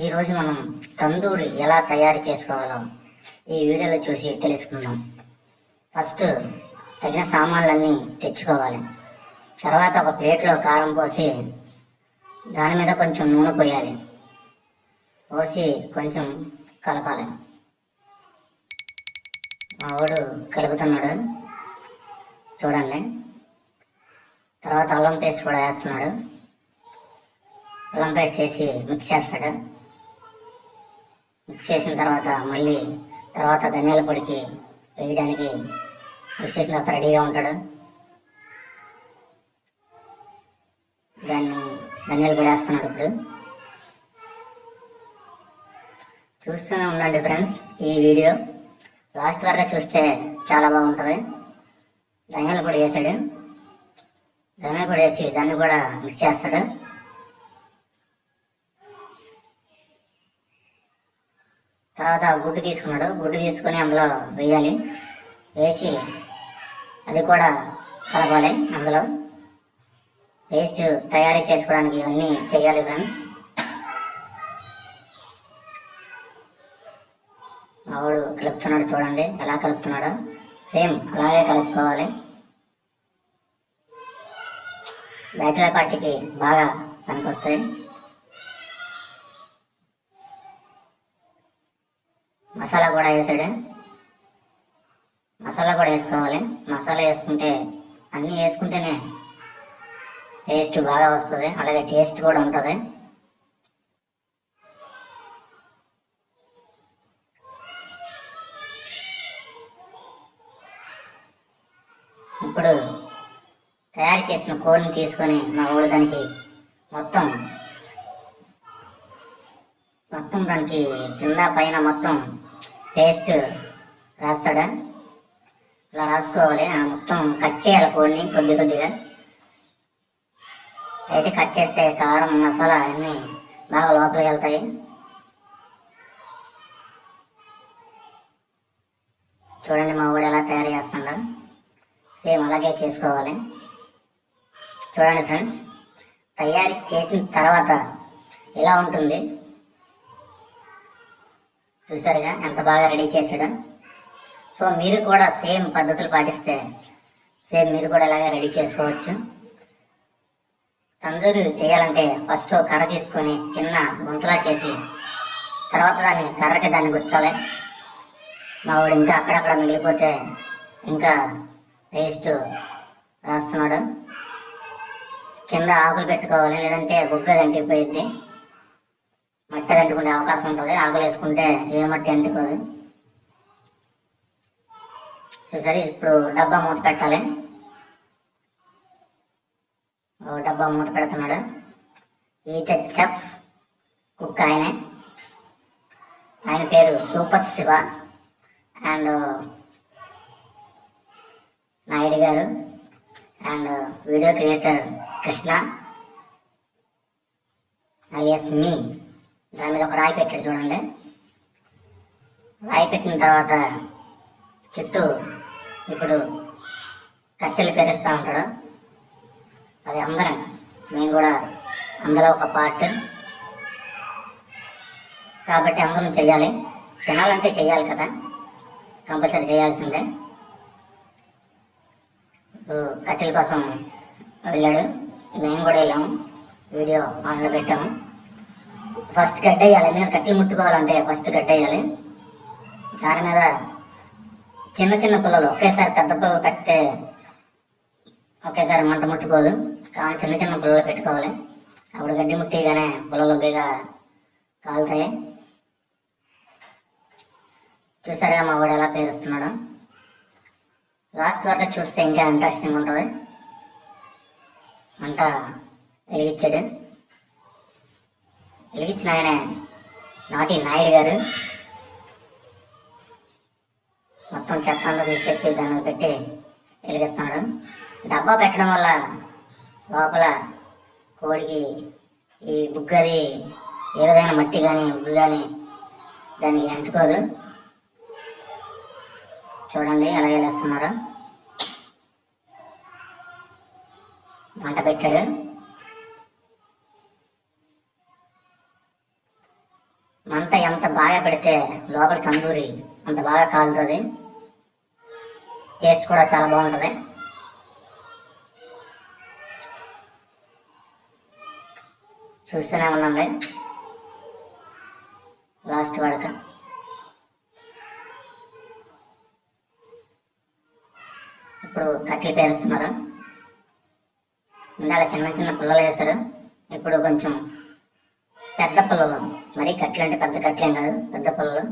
ఈరోజు మనం తందూరి ఎలా తయారు చేసుకోవాలో ఈ వీడియోలో చూసి తెలుసుకుందాం. ఫస్ట్ తగిన సామాన్లన్నీ తెచ్చుకోవాలి. తర్వాత ఒక ప్లేట్లో కారం పోసి దాని మీద కొంచెం నూనె పోయాలి. పోసి కొంచెం కలపాలి. మా వాడు కలుపుతున్నాడు. చూడండి. తర్వాత అల్లం పేస్ట్ కూడా వేస్తున్నాడు. అల్లం పేస్ట్ వేసి మిక్స్ చేస్తాడు. చేసిన తర్వాత మళ్ళీ తర్వాత ధనియాల పొడికి వేయడానికి మిక్స్ చేసిన తర్వాత రెడీగా ఉంటాడు. దాన్ని ధనియాల పొడి వేస్తున్నాడు ఇప్పుడు. చూస్తూనే ఉండండి ఫ్రెండ్స్ ఈ వీడియో. లాస్ట్ వరకు చూస్తే చాలా బాగుంటుంది. ధనియాల పొడి వేసాడు. ధనియాల పొడి వేసి దాన్ని కూడా మిక్స్ చేస్తాడు. తర్వాత గుడ్డు తీసుకున్నాడు. గుడ్డు తీసుకొని అందులో వేయాలి. వేసి అది కూడా కలపాలి అందులో. పేస్ట్ తయారీ చేసుకోవడానికి ఇవన్నీ చేయాలి ఫ్రెండ్స్. మావాడు కలుపుతున్నాడు చూడండి. ఎలా కలుపుతున్నాడో. సేమ్ అలాగే కలుపుకోవాలి. బ్యాచిలర్ పార్టీకి బాగా పనికొస్తాయి. మసాలా కూడా వేసాడు. మసాలా కూడా వేసుకోవాలి. మసాలా వేసుకుంటే అన్నీ వేసుకుంటేనే టేస్ట్ బాగా వస్తుంది. అలాగే టేస్ట్ కూడా ఉంటుంది. ఇప్పుడు తయారు చేసిన కోడిని తీసుకొని మా ఊరు దానికి మొత్తం మొత్తం దానికి కింద పైన మొత్తం పేస్ట్ రాస్తాడా? ఇలా రాసుకోవాలి. ఆ మొత్తం కట్ చేయాలి కోడిని కొద్ది కొద్దిగా. అయితే కట్ చేస్తే కారం మసాలా అన్నీ బాగా లోపలికి వెళ్తాయి. చూడండి మా ఊడు ఎలా తయారు చేస్తుండ. సేమ్ అలాగే చేసుకోవాలి. చూడండి ఫ్రెండ్స్ తయారు చేసిన తర్వాత ఇలా ఉంటుంది? చూసారుగా ఎంత బాగా రెడీ చేశాడు? సో మీరు కూడా సేమ్ పద్ధతులు పాటిస్తే సేమ్ మీరు కూడా ఇలాగే రెడీ చేసుకోవచ్చు. తందూరి చేయాలంటే ఫస్ట్ కర్ర తీసుకొని చిన్న గుంతలా చేసి తర్వాత దాన్ని కర్రకి దాన్ని గుచ్చాలి. మా వాడు ఇంకా అక్కడక్కడ మిగిలిపోతే ఇంకా పేస్ట్ రాస్తున్నాడు. కింద ఆకులు పెట్టుకోవాలి లేదంటే బుగ్గ అంటిపోయిద్ది మట్టి అంటుకునే అవకాశం ఉంటుంది. ఆకులు వేసుకుంటే ఏ మట్టి అంటుకోదు చూసారి ఇప్పుడు డబ్బా మూత పెట్టాలి. ఓ డబ్బా మూత పెడుతున్నాడు. ఈత చెఫ్ కుక్ ఆయనే. ఆయన పేరు super Shiva. And Naidu garu. And video creator Krishna. Alias మీ. దాని మీద ఒక రాయి పెట్టాడు చూడండి. రాయి పెట్టిన తర్వాత చుట్టూ ఇప్పుడు కట్టెలు పెరుస్తూ ఉంటాడు. అది అందరం మేము కూడా అందులో ఒక పార్ట్. కాబట్టి అందరం చేయాలి తినాలంటే చేయాలి కదా. కంపల్సరీ చేయాల్సిందే. ఇప్పుడు కట్టెల కోసం వెళ్ళాడు. మేము కూడా వెళ్ళాము. వీడియో ఆన్లో పెట్టాము. ఫస్ట్ గడ్డ వేయాలి ఎందుకంటే కట్టి ముట్టుకోవాలంటే ఫస్ట్ గడ్డ వేయాలి దాని మీద చిన్న చిన్న పుల్లలు ఒకేసారి పెద్ద పుల్లలు పెడితే ఒకేసారి మంట ముట్టుకోదు. కానీ చిన్న చిన్న పుల్లలు పెట్టుకోవాలి. అప్పుడు గడ్డి ముట్టిగానే పుల్లలు బీగా కాలుతాయి. చూసారా మా వాడు ఎలా పేరుస్తున్నాడు. లాస్ట్ వరకు చూస్తే ఇంకా ఇంట్రెస్టింగ్ ఉంటుంది. మంట వెలిగించాడు. వెలిగించిన ఆయన నాటి నాయుడు గారు. మొత్తం చెత్తంలో తీసుకొచ్చి దాన్ని పెట్టి వెలిగిస్తున్నాడు. డబ్బా పెట్టడం వల్ల లోపల కోడికి ఈ బుగ్గది ఏ విధమైన మట్టి కానీ బుగ్గు కానీ దానికి అంటుకోదు. చూడండి అలాగే వేస్తున్నారు మంట పెట్టాడు మంట ఎంత అయితే లోపల తందూరి అంత బాగా కాలుతుంది. టేస్ట్ కూడా చాలా బాగుంటుంది. చూస్తూనే ఉండండి. లాస్ట్ వరకు ఇప్పుడు కట్లు పేరుస్తున్నారు. ఇందాక చిన్న చిన్న పుల్లలు వేశారు. ఇప్పుడు కొంచెం పెద్ద పుల్లలు. మరీ కట్లు అంటే పెద్ద కట్లేం కాదు పెద్ద పుల్లలు.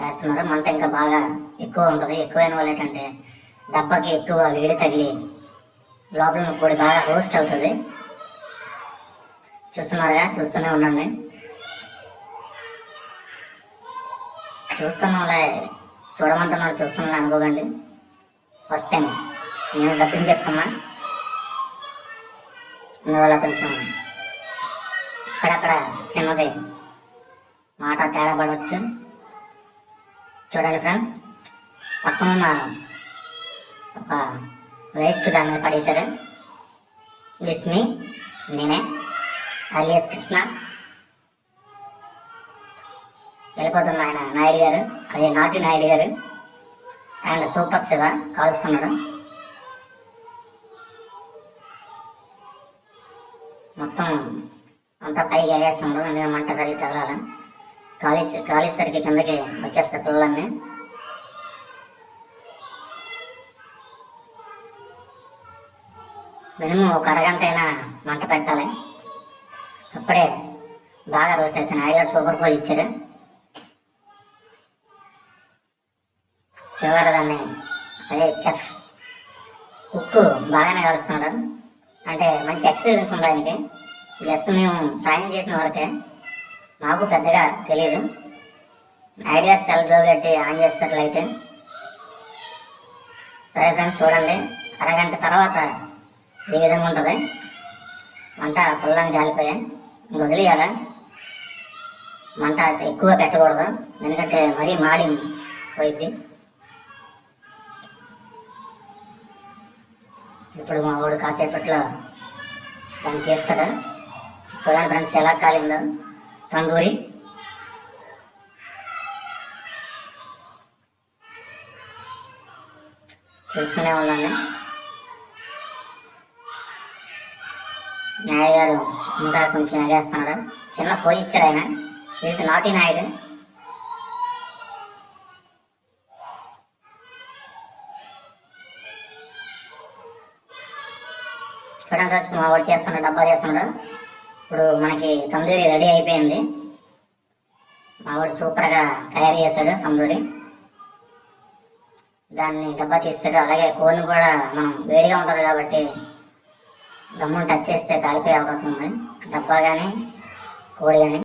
వేస్తున్నారు మంట ఇంకా బాగా ఎక్కువ ఉంటుంది. ఎక్కువైన వాళ్ళు ఏంటంటే దెబ్బకి ఎక్కువ వేడి తగిలి లోపల ఉన్న బాగా రోస్ట్ అవుతుంది. చూస్తున్నారుగా? చూస్తూనే ఉండండి. చూస్తున్న వాళ్ళే చూడమంటున్నాడు చూస్తున్నా అనుకోకండి. ఫస్ట్ టైం నేను డబ్బింగ్ చెప్తున్నా. అందువల్ల కొంచెం అక్కడక్కడ చిన్నది మాట తేడా పడవచ్చు. చూడండి ఫ్రెండ్ పక్కనున్న ఒక వేస్ట్ దాని మీద పడేశారు. దిస్ మీ నేనే అలియస్ కృష్ణ. వెళ్ళిపోతున్న ఆయన నాయుడు గారు అదే నాటి నాయుడు గారు. అండ్ సూపర్ శివ కాలుస్తున్నాడు. మొత్తం అంతా పైకి ఎగేస్తున్నాడు అందుకే మంట సరిగ్గా తగలాల కాళీ సరిగ్గా కిందకి వచ్చేస్తాయి పిల్లలన్నీ మినిమం ఒక అరగంట అయినా మంట పెట్టాలి. అప్పుడే బాగా రోస్ట్ అవుతుంది. నాయుడు సూపర్ పోజ్ ఇచ్చారు. శివారు దాన్ని అదే చెఫ్ కుక్ బాగానే కలుస్తున్నాడు అంటే మంచి ఎక్స్పీరియన్స్ ఉంది ఆయనకి. జస్ట్ మేము సాయం చేసిన వరకే మాకు పెద్దగా తెలియదు ఐడియా సెల్ జోబు పెట్టి ఆన్ చేస్తారు లైట్ సరే ఫ్రెండ్స్ చూడండి. అరగంట తర్వాత ఈ విధంగా ఉంటుంది. మంట పుల్లని కాలిపోయాయి ఇంక వదిలేయాల. మంట ఎక్కువ పెట్టకూడదు. ఎందుకంటే మరీ మాడి పోయింది ఇప్పుడు మా వాడు కాసేపట్లో దాన్ని చేస్తాడు. చూడండి ఫ్రెండ్స్ ఎలా కాలిందో తందూరి చూస్తూనే ఉండండి నాయుడు గారు ఇంకా కొంచెం ఎగేస్తున్నాడు. చిన్న ఫోన్ ఇచ్చారు ఆయన. నాట్ నాటి నాయుడు చూడండి ఫ్రెండ్స్ మా వాడు చేస్తున్నాడు డబ్బా చేస్తున్నాడు. ఇప్పుడు మనకి తందూరి రెడీ అయిపోయింది. మావాడు సూపర్గా తయారు చేశాడు తందూరి. దాన్ని దెబ్బ తీస్తాడు. అలాగే కోన్ కూడా మనం వేడిగా ఉంటుంది కాబట్టి గమ్మును టచ్ చేస్తే కాలిపోయే అవకాశం ఉంది. డబ్బా కానీ కోడి కానీ